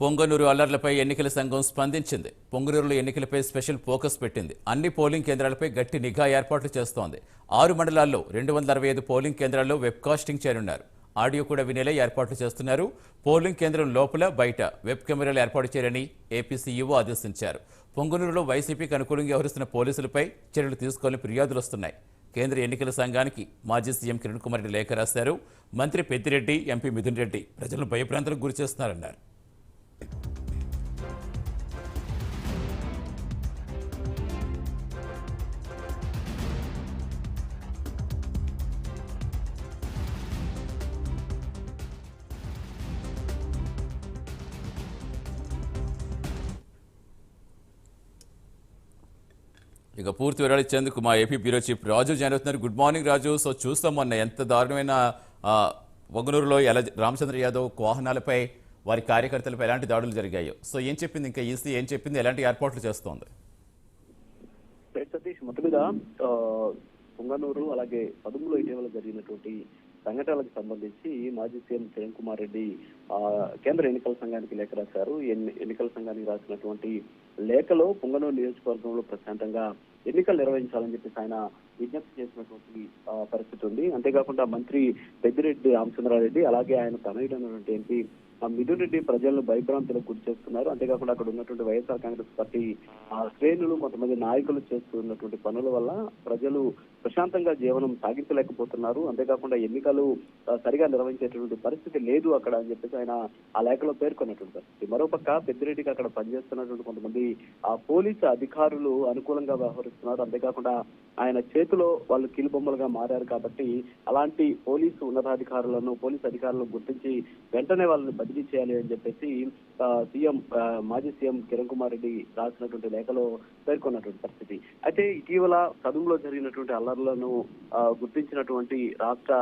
పొంగనూరు అల్లర్లపై ఎన్నికల సంఘం స్పందించింది. పొంగనూరులో ఎన్నికలపై స్పెషల్ ఫోకస్ పెట్టింది. అన్ని పోలింగ్ కేంద్రాలపై గట్టి నిఘా ఏర్పాట్లు చేస్తోంది. ఆరు మండలాల్లో రెండు వందల అరవై ఐదు పోలింగ్ కేంద్రాల్లో వెబ్కాస్టింగ్ చేయనున్నారు. ఆడియో కూడా వినేలా ఏర్పాట్లు చేస్తున్నారు. పోలింగ్ కేంద్రం లోపల బయట వెబ్ కెమెరాలు ఏర్పాటు చేయాలని ఏపీసీఈఓ ఆదేశించారు. పొంగనూరులో వైసీపీకి అనుకూలంగా వ్యవహరిస్తున్న పోలీసులపై చర్యలు తీసుకోవాలని ఫిర్యాదులు వస్తున్నాయి. కేంద్ర ఎన్నికల సంఘానికి మాజీ సీఎం కిరణ్ కుమార్ రెడ్డి లేఖ రాశారు. మంత్రి పెద్దిరెడ్డి ఎంపీ మిథున్ రెడ్డి ప్రజలను భయప్రాంతాలకు గురి చేస్తున్నారన్నారు ఇక పూర్తి వివరాలు ఇచ్చేందుకు మా AP bureau chief Raju join అవుతున్నారు. Good morning Raju. సో చూస్తాం మొన్న ఎంత దారుణమైన వగనూరులో ఎలా రామచంద్ర యాదవ్ వాహనాలపై వారి కార్యకర్తలపై ఎలాంటి దాడులు జరిగాయో. సో ఏం చెప్పింది ఇంకా ఈసీ? ఏం చెప్పింది? ఎలాంటి ఏర్పాట్లు చేస్తోంది? సతీష్ మొత్తం పొంగనూరు అలాగే పదుములో ఇటీవల జరిగినటువంటి సంఘటనలకు సంబంధించి మాజీ సీఎం కిరణ్ కుమార్ రెడ్డి ఆ, కేంద్ర ఎన్నికల సంఘానికి లేఖ రాశారు. ఎన్ని- ఎన్నికల సంఘానికి రాసినటువంటి లేఖలో పొంగనూరు నియోజకవర్గంలో ప్రశాంతంగా ఎన్నికలు నిర్వహించాలని చెప్పేసి ఆయన విజ్ఞప్తి చేసినటువంటి పరిస్థితి ఉంది. అంతేకాకుండా మంత్రి పెద్దిరెడ్డి రామచంద్రారెడ్డి అలాగే ఆయన తనయుడైనటువంటి ఎంపీ మిథున్ రెడ్డి ప్రజలను భయభ్రాంతులకు గురి చేస్తున్నారు. అంతేకాకుండా అక్కడ ఉన్నటువంటి వైఎస్ఆర్ కాంగ్రెస్ పార్టీ ఆ శ్రేణులు కొంతమంది నాయకులు చేస్తున్నటువంటి పనుల వల్ల ప్రజలు ప్రశాంతంగా జీవనం సాగించలేకపోతున్నారు. అంతేకాకుండా ఎన్నికలు సరిగా నిర్వహించేటువంటి పరిస్థితి లేదు అక్కడ అని చెప్పేసి ఆయన ఆ లేఖలో పేర్కొన్నటువంటి పరిస్థితి. మరోపక్క పెద్దిరెడ్డికి అక్కడ పనిచేస్తున్నటువంటి కొంతమంది ఆ పోలీసు అధికారులు అనుకూలంగా వ్యవహరిస్తున్నారు. అంతేకాకుండా ఆయన చేతిలో వాళ్ళు కీలుబొమ్మలుగా మారారు కాబట్టి అలాంటి పోలీసు ఉన్నతాధికారులను పోలీసు అధికారులను గుర్తించి వెంటనే వాళ్ళని బదిలీ చేయాలి అని చెప్పేసి సీఎం మాజీ సీఎం కిరణ్ కుమార్ రెడ్డి రాసినటువంటి లేఖలో పేర్కొన్నటువంటి పరిస్థితి. అయితే ఇటీవల కదుములో జరిగినటువంటి అల్లర్లను గుర్తించినటువంటి రాష్ట్ర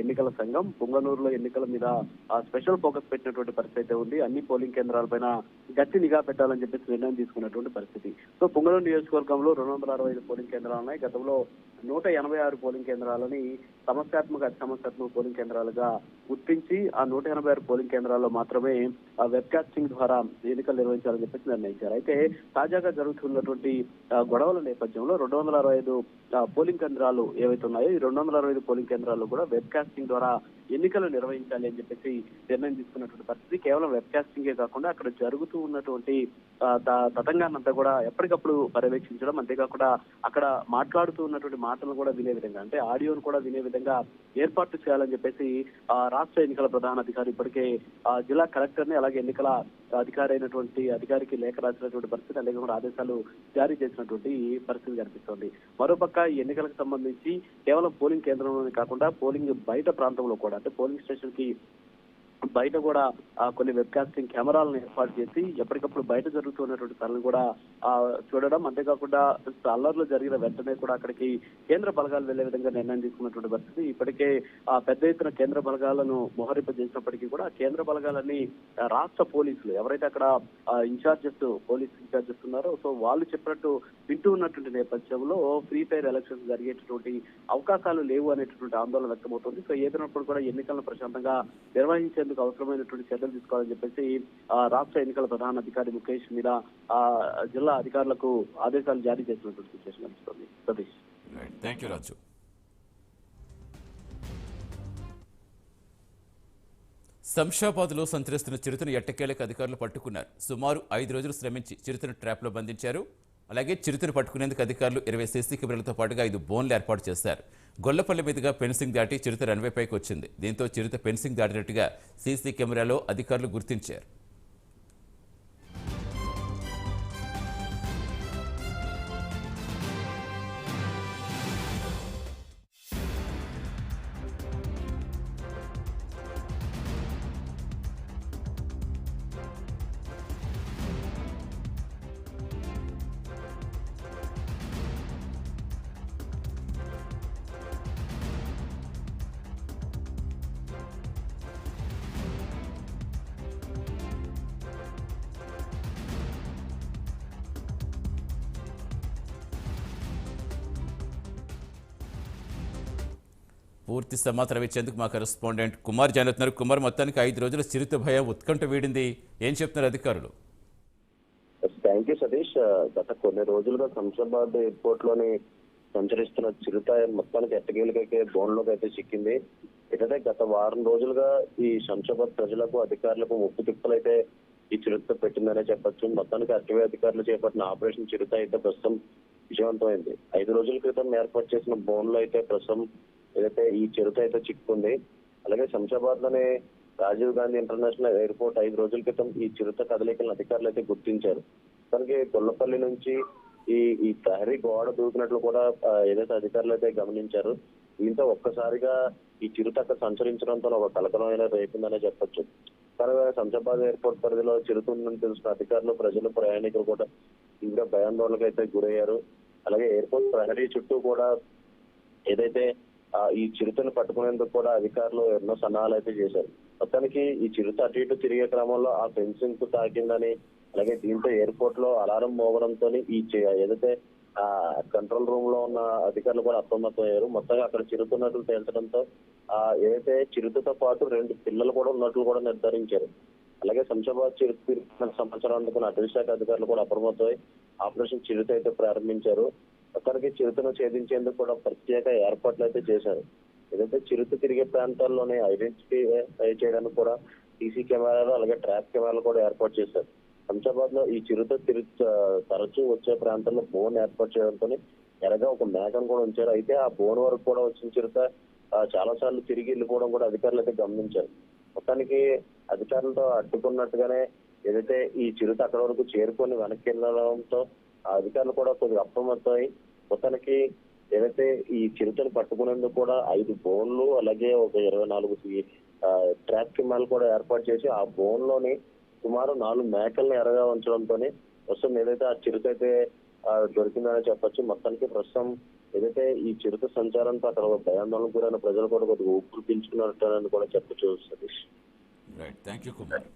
ఎన్నికల సంఘం పుంగనూరులో ఎన్నికల మీద స్పెషల్ ఫోకస్ పెట్టినటువంటి పరిస్థితి అయితే ఉంది. అన్ని పోలింగ్ కేంద్రాలపైన గట్టి నిఘా పెట్టాలని చెప్పేసి నిర్ణయం తీసుకున్నటువంటి పరిస్థితి. సో పుంగనూరు నియోజకవర్గంలో రెండు వందల అరవై ఐదు పోలింగ్ కేంద్రాలు ఉన్నాయి. గతంలో నూట ఎనభై ఆరు పోలింగ్ కేంద్రాలని సమస్యాత్మక అతి సమస్యాత్మక పోలింగ్ కేంద్రాలుగా గుర్తించి ఆ నూట ఎనభై ఆరు పోలింగ్ కేంద్రాల్లో మాత్రమే ఆ వెబ్ కాస్టింగ్ ద్వారా ఎన్నికలు నిర్వహించాలని చెప్పేసి నిర్ణయించారు. అయితే తాజాగా జరుగుతున్నటువంటి గొడవల నేపథ్యంలో రెండు వందల అరవై ఐదు పోలింగ్ కేంద్రాలు ఏవైతే ఉన్నాయో ఈ రెండు వందల అరవై ఐదు పోలింగ్ కేంద్రాల్లో కూడా వెబ్ కాస్టింగ్ ద్వారా ఎన్నికలు నిర్వహించాలి అని చెప్పేసి నిర్ణయం తీసుకున్నటువంటి పరిస్థితి కేవలం వెబ్కాస్టింగే కాకుండా అక్కడ జరుగుతూ ఉన్నటువంటి ఆ, తతంగాన్ని అంతా కూడా ఎప్పటికప్పుడు పర్యవేక్షించడం అంతేకాకుండా అక్కడ మాట్లాడుతూ ఉన్నటువంటి మాటలను కూడా వినే విధంగా అంటే ఆడియోను కూడా వినే విధంగా ఏర్పాట్లు చేయాలని చెప్పేసి ఆ, రాష్ట్ర ఎన్నికల ప్రధాన అధికారి ఇప్పటికే ఆ, జిల్లా కలెక్టర్ని అలాగే ఎన్నికల అధికారి అయినటువంటి అధికారికి లేఖ రాసినటువంటి పరిస్థితి అంతేకాకుండా ఆదేశాలు జారీ చేసినటువంటి పరిస్థితి కనిపిస్తోంది. మరోపక్క ఈ ఎన్నికలకు సంబంధించి కేవలం పోలింగ్ కేంద్రంలోనే కాకుండా పోలింగ్ బయట ప్రాంతంలో కూడా అంటే పోలింగ్ స్టేషన్కి బయట కూడా కొన్ని వెబ్ కాస్టింగ్ కెమెరాలను ఏర్పాటు చేసి ఎప్పటికప్పుడు బయట జరుగుతున్నటువంటి తనను కూడా ఆ, చూడడం. అంతేకాకుండా అల్లర్లు జరిగిన వెంటనే కూడా అక్కడికి కేంద్ర బలగాలు వెళ్ళే విధంగా నిర్ణయం తీసుకున్నటువంటి పరిస్థితి. ఇప్పటికే ఆ, పెద్ద ఎత్తున కేంద్ర బలగాలను మోహరింపజేసినప్పటికీ కూడా కేంద్ర బలగాలన్నీ రాష్ట్ర పోలీసులు ఎవరైతే అక్కడ ఇన్ఛార్జెస్ పోలీస్ ఇన్ఛార్జెస్ ఉన్నారో సో వాళ్ళు చెప్పినట్టు వింటూ ఉన్నటువంటి నేపథ్యంలో ఫ్రీ ఫైర్ ఎలక్షన్స్ జరిగేటటువంటి అవకాశాలు లేవు అనేటటువంటి ఆందోళన వ్యక్తమవుతుంది. సో ఏదైనప్పుడు కూడా ఎన్నికలను ప్రశాంతంగా నిర్వహించేందుకు అవసరమైనటువంటి చర్యలు తీసుకోవాలని చెప్పేసి రాష్ట్ర ఎన్నికల ప్రధాన అధికారి ముఖేష్ మీద జిల్లా అధికారులకు ఆదేశాలు జారీ చేసినటువంటి సిచ్యువేషన్ కనిపిస్తుంది. సతీష్. థ్యాంక్ యూ రాజు శంషాబాద్లో సంచరిస్తున్న చిరుతను ఎట్టకేలకు అధికారులు పట్టుకున్నారు. సుమారు ఐదు రోజులు శ్రమించి చిరుతను ట్రాప్లో బంధించారు. అలాగే చిరుతను పట్టుకునేందుకు అధికారులు ఇరవై సీసీ కెమెరాలతో పాటుగా ఐదు బోన్లు ఏర్పాటు చేశారు. గొల్లపల్లి మీదుగా ఫెన్సింగ్ దాటి చిరుత రన్వేపైకి వచ్చింది. దీంతో చిరుత ఫెన్సింగ్ దాటినట్టుగా సీసీ కెమెరాలో అధికారులు గుర్తించారు. పూర్తి సమాచారం ఇచ్చేందుకు మా కరెస్పాండెంట్ కుమార్ జాయిన్ అవుతున్నారు. కుమార్ మొత్తానికి ఐదు రోజుల చిరుత భయం ఉత్కంఠ వీడింది. ఏం చెప్తున్నారు అధికారులు? Thank you Satish. గత కొన్ని రోజులుగా శంషాబాద్ ఎయిర్పోర్ట్లోని సంచరిస్తున్న చిరుత మొత్తానికి ఎట్టగేలకైతే బోన్లోకి అయితే చిక్కింది. ఇటనే గత వారం రోజులుగా ఈ శంషాబాద్ ప్రజలకు అధికారులకు ముప్పు తిప్పలైతే ఈ చిరుత పెట్టిందనే చెప్పొచ్చు. మొత్తానికి అటవీ అధికారులు చేపట్టిన ఆపరేషన్ చిరుత అయితే ప్రస్తుతం విజయవంతమైంది. ఐదు రోజుల క్రితం ఏర్పాటు చేసిన బోన్లో అయితే ప్రస్తుతం ఏదైతే ఈ చిరుత అయితే చిక్కుంది అలాగే శంషాబాద్లోనే రాజీవ్ గాంధీ ఇంటర్నేషనల్ ఎయిర్పోర్ట్ ఐదు రోజుల క్రితం ఈ చిరుత కదలికలను అధికారులు అయితే గుర్తించారు. దానికి గొల్లపల్లి నుంచి ఈ ఈ ప్రహరీ గోడ దూకినట్లు కూడా ఏదైతే అధికారులు అయితే గమనించారు దీంతో ఒక్కసారిగా ఈ చిరుత అక్కడ సంచరించడంతో ఒక కలకలమైన రేపిందనే చెప్పొచ్చు. కానీ శంషాబాద్ ఎయిర్పోర్ట్ పరిధిలో చిరుత ఉందని తెలిసిన అధికారులు ప్రజలు ప్రయాణికులు కూడా ఇంకా భయాందోళనకు అయితే గురయ్యారు. అలాగే ఎయిర్పోర్ట్ ప్రహరీ చుట్టూ కూడా ఏదైతే ఈ చిరుతను పట్టుకునేందుకు కూడా అధికారులు ఎన్నో సన్నాహాలు అయితే చేశారు. మొత్తానికి ఈ చిరుత అటు ఇటు తిరిగే క్రమంలో ఆ ఫెన్సింగ్కు తాకిందని అలాగే దీంతో ఎయిర్పోర్ట్లో అలారం మోగడంతో ఈ ఏదైతే ఆ కంట్రోల్ రూమ్లో ఉన్న అధికారులు కూడా అప్రమత్తం అయ్యారు మొత్తంగా అక్కడ చిరుతున్నట్లు తేల్చడంతో ఆ ఏదైతే చిరుతతో పాటు రెండు పిల్లలు కూడా ఉన్నట్లు కూడా నిర్ధారించారు. అలాగే శంషాబాద్ చిరుత సమాచారం అందుకున్న అటవీ శాఖ అధికారులు కూడా అప్రమత్తమై ఆపరేషన్ చిరుత అయితే ప్రారంభించారు. మొత్తానికి చిరుతను ఛేదించేందుకు కూడా ప్రత్యేక ఏర్పాట్లు అయితే చేశారు. ఏదైతే చిరుత తిరిగే ప్రాంతాల్లోనే ఐడెంటిఫై చేయడానికి కూడా సీసీ కెమెరాలు అలాగే ట్రాప్ కెమెరాలు కూడా ఏర్పాటు చేశారు. శంషాబాద్లో ఈ చిరుత తిరు తరచూ వచ్చే ప్రాంతంలో బోన్ ఏర్పాటు చేయడంతో ఎరగా ఒక మేకను కూడా ఉంచారు. అయితే ఆ బోన్ వరకు కూడా వచ్చిన చిరుత చాలా సార్లు తిరిగి వెళ్ళిపోవడం కూడా అధికారులు అయితే గమనించారు. మొత్తానికి అధికారులతో అడ్డుకున్నట్టుగానే ఏదైతే ఈ చిరుత అక్కడ వరకు చేరుకొని వెనక్కి వెళ్ళడంతో అధికారులు కూడా కొద్దిగా అప్రమత్తమై మొత్తానికి ఏదైతే ఈ చిరుతను పట్టుకునేందుకు కూడా ఐదు బోన్లు అలాగే ఒక ఇరవై నాలుగు ట్రాప్ కిమ్మాలు కూడా ఏర్పాటు చేసి ఆ బోన్లోని సుమారు నాలుగు మేకల్ని ఎరగా ఉంచడంతో ప్రస్తుతం ఏదైతే ఆ చిరుత అయితే దొరికిందని చెప్పొచ్చు. మొత్తానికి ప్రస్తుతం ఏదైతే ఈ చిరుత సంచారంతో అక్కడ భయాందోళన గురైన ప్రజలు కూడా కొద్దిగా ఊపిరి పీల్చుకున్నట్టు కూడా చెప్పచ్చు Satish. Right thank you Kumar